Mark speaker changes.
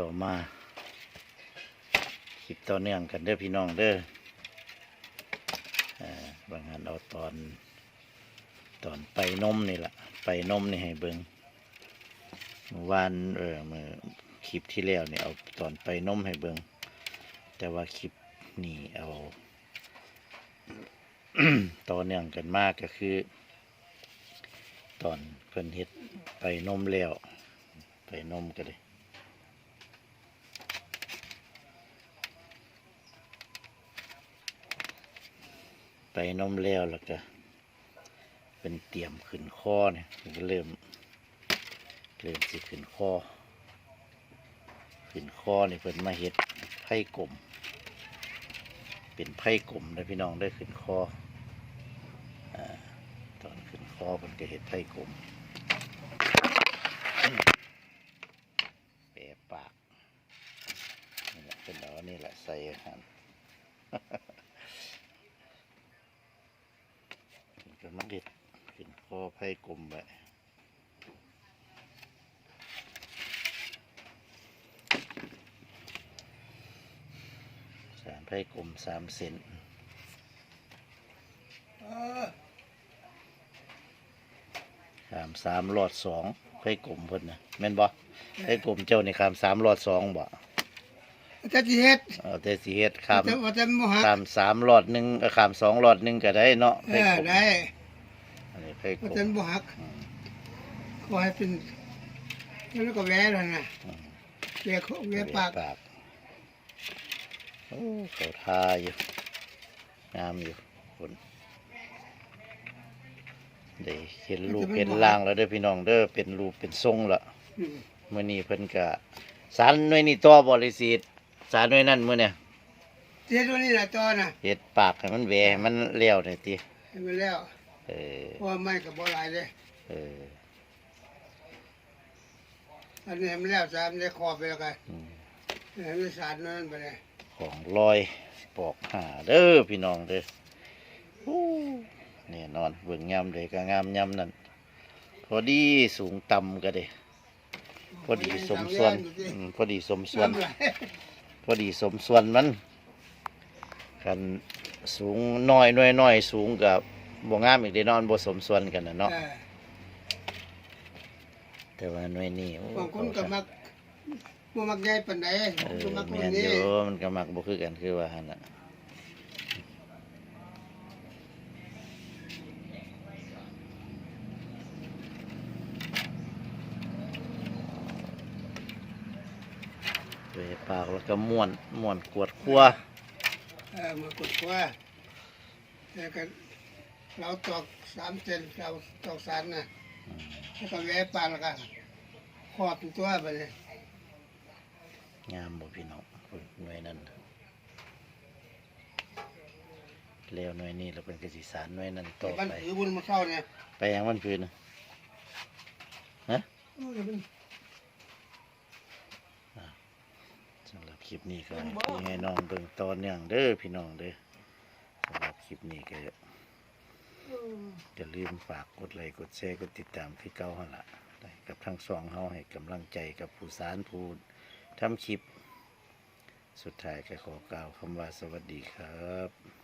Speaker 1: ต่อมาคลิปต่อเนื่องกันเด้อพี่น้องเด้ออบางอันเอาตอนตอนไปนมนี่แหละไปนมนี่ให้เบิงเมื่อวานเออเมื่อคลิปที่แล้วนี่เอาตอนไปนมให้เบิงแต่ว่าคลิปนี่เอาต่อเนื่องกันมากก็คือ ตอนเพิ่นเฮ็ดไปนมแล้ว ไปนมก็เลย ไปนมแล้วแล้วก็เป็นเตรียมขึ้นข้อเนี่ยก็เริ่มเริ่มสิขึ้นข้อ ขึ้นข้อนี่เพิ่นมาเฮ็ดไผ่กลมเป็นไผ่กลมนะพี่น้องได้ขึ้นข้ออ่าตอนขึ้นข้อเพิ่นก็เฮ็ดไผ่กลมแปะปากนี่แหละเป็นเอาอันนี่แหละใส่อาหาร ถึงจะ มันเด็ดขึ้นคอไผ่กลมไปสามไผ่กลมสามเซนขามสามหลอดสองไผ่กลมเพิ่นนะแม่นบ่ไผ่กลมเจ้านี่ขามสามหลอดสองบ่
Speaker 2: จะสิเฮ็ด
Speaker 1: เอาแต่สิเฮ็ดขาม
Speaker 2: จะว่าจะบ่หัก
Speaker 1: ขามสามหลอดหนึ่งเอ่อขามสองหลอดหนึ่งก็ได้เนาะ
Speaker 2: เอ
Speaker 1: ไผ่
Speaker 2: อก
Speaker 1: ลม
Speaker 2: ได้
Speaker 1: อันนี้ไผ่กล
Speaker 2: ว่ามจะบ่หัก
Speaker 1: อืม
Speaker 2: ขอให้เป็นแล้วก็แหวนนั่นน่ะ
Speaker 1: อืม
Speaker 2: แหวนแหวนปาก
Speaker 1: ปากโอ้เขาทาอยู่งามอยู่คนได้เห็นรูปเป็นล่างแล้วเด้อพี่น้องเด้อเป็นรูปเป็นทรงละ
Speaker 2: อืม
Speaker 1: เมื่อนี้เพิ่นกะสารหน่วยนี้ตัวบริสิทธิ์สารหน่วยนั้นเมื่อเนี่ย
Speaker 2: เฮ็ดตัวนี้ล่ะตอนน่ะ
Speaker 1: เฮ็ดปากให้มันแหวให้มันเลี้ยวหน่อยติ
Speaker 2: ให้มันแล้ว
Speaker 1: เออ
Speaker 2: เพราะว่าไม้ก็บ่หลายเด้
Speaker 1: เออ
Speaker 2: อันนี้ให้มันแล้วสามได้ขอบไปแล้วกัน
Speaker 1: อืม
Speaker 2: ให้มันสารนั่นไปเลย
Speaker 1: ของลอยปอกหาเด้อพี่น้องเด้อโอ้แน่นอนเบิ่งงามเลยก็งามยำนั่นพอดีสูงต่ำก็เด้พอดีสมส่วนอืมพอดีสมส่วน
Speaker 2: น้ำไหล
Speaker 1: พอดีสมส่วนมันกันสูงน้อยน้อยน้อยสูงกับ บ่งามอีกเด้เนอนบ่สมส่วนกันนะเนาะ
Speaker 2: เออ
Speaker 1: แต่ว่าหน่วยนี้โอ้
Speaker 2: บางคนก็มักบ่มักใหญ่ปานใด
Speaker 1: เอบา
Speaker 2: ง
Speaker 1: อ
Speaker 2: คนมักค
Speaker 1: แม่
Speaker 2: น
Speaker 1: นอ
Speaker 2: นี้
Speaker 1: ยู่มันก็มักบ่คือกันคือว่าหั่นน่ะเวปากแล้วก็ม้วนม้วนกวดคั่ว
Speaker 2: เออมากดว่าแล้วก็ เราตอกสามเซนเราตอกสารน่ะแล้วก็แหวนปากแล้วก็ขอบเป็นตัวไปเลย
Speaker 1: งามบ่พี่น้องหน่วยนั้นแล้วหน่วยนี้เราเป็นกสิสารหน่วยนั้นต่อ
Speaker 2: มัน
Speaker 1: ไป
Speaker 2: ถือบุญมาเข้าเนี่ย
Speaker 1: ไปยังวันพื้นน่ะฮะ
Speaker 2: เออมัน
Speaker 1: สำหรับคลิปนี้ก็ยังไงน้องเบิ่งตอนอย่างเด้อพี่น้องเด้อสำหรับคลิปนี้ก็ อย่าลืมฝากกดไลค์กดแชร์กดติดตามพี่เก้าหั่นละกับทั้งสองเฮาให้กำลังใจกับผู้สารผู้ทำคลิป สุดท้ายก็ขอกล่าวคำว่าสวัสดีครับ